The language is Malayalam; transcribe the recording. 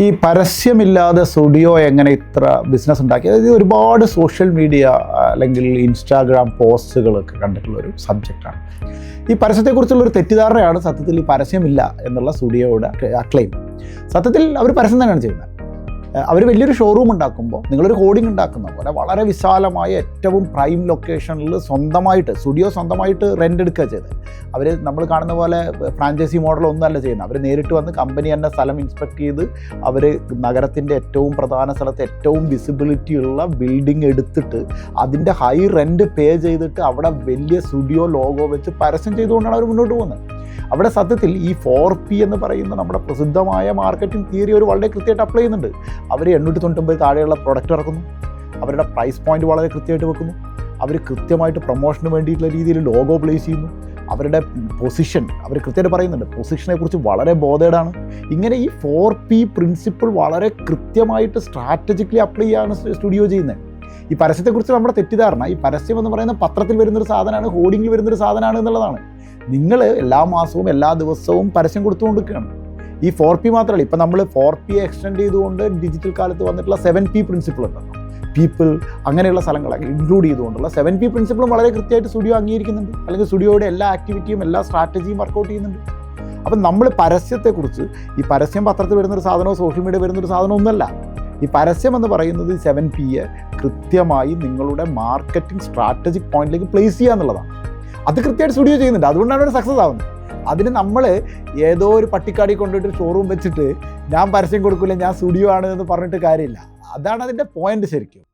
ഈ പരസ്യമില്ലാതെ സ്റ്റുഡിയോ എങ്ങനെ ഇത്ര ബിസിനസ് ഉണ്ടാക്കി? അതായത് ഒരുപാട് സോഷ്യൽ മീഡിയ അല്ലെങ്കിൽ ഇൻസ്റ്റാഗ്രാം പോസ്റ്റുകളൊക്കെ കണ്ടിട്ടുള്ള ഒരു സബ്ജക്റ്റാണ് ഈ പരസ്യത്തെക്കുറിച്ചുള്ള ഒരു തെറ്റിദ്ധാരണയാണ് സത്യത്തിൽ ഈ പരസ്യമില്ല എന്നുള്ള സ്റ്റുഡിയോയുടെ ക്ലെയിം സത്യത്തിൽ അവർ പരസ്യം തന്നെയാണ് ചെയ്യുന്നത്. അവർ വലിയൊരു ഷോറൂം ഉണ്ടാക്കുമ്പോൾ നിങ്ങളൊരു ഹോർഡിംഗ് ഉണ്ടാക്കുന്ന പോലെ വളരെ വിശാലമായ ഏറ്റവും പ്രൈം ലൊക്കേഷനിൽ സ്വന്തമായിട്ട് സ്റ്റുഡിയോ സ്വന്തമായിട്ട് റെന്റ് എടുക്കുക ചെയ്തത് അവർ നമ്മൾ കാണുന്ന പോലെ ഫ്രാഞ്ചൈസി മോഡൽ ഒന്നുമല്ല ചെയ്യുന്നത്. അവർ നേരിട്ട് വന്ന് കമ്പനി തന്നെ സ്ഥലം ഇൻസ്പെക്ട് ചെയ്ത് അവർ നഗരത്തിന്റെ ഏറ്റവും പ്രധാന സ്ഥലത്ത് ഏറ്റവും വിസിബിലിറ്റി ഉള്ള ബിൽഡിംഗ് എടുത്തിട്ട് അതിന്റെ ഹൈ റെന്റ് പേ ചെയ്തിട്ട് അവിടെ വലിയ സ്റ്റുഡിയോ ലോഗോ വെച്ച് പരസ്യം ചെയ്തുകൊണ്ടാണ് അവർ മുന്നോട്ട് പോകുന്നത്. അവിടെ സത്യത്തിൽ ഈ ഫോർ പി എന്ന് പറയുന്ന നമ്മുടെ പ്രസിദ്ധമായ മാർക്കറ്റിംഗ് തിയറി ഒരു വളരെ കൃത്യമായിട്ട് അപ്ലൈ ചെയ്യുന്നുണ്ട്. അവർ എണ്ണൂറ്റി തൊണ്ണൂറ്റൊമ്പത് താഴെയുള്ള പ്രൊഡക്റ്റ് ഇറക്കുന്നു. അവരുടെ പ്രൈസ് പോയിന്റ് വളരെ കൃത്യമായിട്ട് വെക്കുന്നു. അവർ കൃത്യമായിട്ട് പ്രൊമോഷന് വേണ്ടിയിട്ടുള്ള രീതിയിൽ ലോഗോ പ്ലേസ് ചെയ്യുന്നു. അവരുടെ പൊസിഷൻ അവർ കൃത്യമായിട്ട് പറയുന്നുണ്ട്. പൊസിഷനെ കുറിച്ച് വളരെ ബോധേഡാണ്. ഇങ്ങനെ ഈ ഫോർ പി പ്രിൻസിപ്പിൾ വളരെ കൃത്യമായിട്ട് സ്ട്രാറ്റജിക്കലി അപ്ലൈ ചെയ്യാണ് സ്റ്റുഡിയോ ചെയ്യുന്നത്. ഈ പരസ്യത്തെക്കുറിച്ച് നമ്മുടെ തെറ്റിദ്ധാരണ ഈ പരസ്യം എന്ന് പറയുന്ന പത്രത്തിൽ വരുന്നൊരു സാധനമാണ് ഹോർഡിങ്ങിൽ വരുന്നൊരു സാധനമാണ് എന്നുള്ളതാണ്. നിങ്ങൾ എല്ലാ മാസവും എല്ലാ ദിവസവും പരസ്യം കൊടുത്തുകൊണ്ടിരിക്കുകയാണ്. ഈ ഫോർ പി മാത്രമല്ല ഇപ്പം നമ്മൾ ഫോർ പി എക്സ്റ്റെൻഡ് ചെയ്തുകൊണ്ട് ഡിജിറ്റൽ കാലത്ത് വന്നിട്ടുള്ള സെവൻ പി പ്രിൻസിപ്പിൾ ഉണ്ടല്ലോ. പീപ്പിൾ അങ്ങനെയുള്ള സ്ഥലങ്ങളൊക്കെ ഇൻക്ലൂഡ് ചെയ്തുകൊണ്ടുള്ള സെവൻ പി പ്രിൻസിപ്പിളും വളരെ കൃത്യമായിട്ട് സ്റ്റുഡിയോ അംഗീകരിക്കുന്നുണ്ട്. അല്ലെങ്കിൽ സ്റ്റുഡിയോയുടെ എല്ലാ ആക്ടിവിറ്റിയും എല്ലാ സ്ട്രാറ്റജിയും വർക്കൗട്ട് ചെയ്യുന്നുണ്ട്. അപ്പം നമ്മൾ പരസ്യത്തെക്കുറിച്ച് ഈ പരസ്യം പത്രത്തിൽ വരുന്നൊരു സാധനമോ സോഷ്യൽ മീഡിയ വരുന്നൊരു സാധനമോ ഒന്നല്ല ഈ പരസ്യം എന്ന് പറയുന്നത് സെവൻ പിയെ കൃത്യമായി നിങ്ങളുടെ മാർക്കറ്റിംഗ് സ്ട്രാറ്റജിക് പോയിന്റിലേക്ക് പ്ലേസ് ചെയ്യുക എന്നുള്ളതാണ്. അത് കൃത്യമായിട്ട് സ്റ്റുഡിയോ ചെയ്യുന്നുണ്ട്. അതുകൊണ്ടാണ് അവർ സക്സസ് ആവുന്നത്. അതിന് നമ്മൾ ഏതോ ഒരു പട്ടിക്കാടി കൊണ്ടുപോയിട്ട് ഷോറൂം വെച്ചിട്ട് ഞാൻ പരസ്യം കൊടുക്കില്ല ഞാൻ സ്റ്റുഡിയോ ആണ് എന്ന് പറഞ്ഞിട്ട് കാര്യമില്ല. അതാണ് അതിന്റെ പോയിന്റ് ശരിക്കും.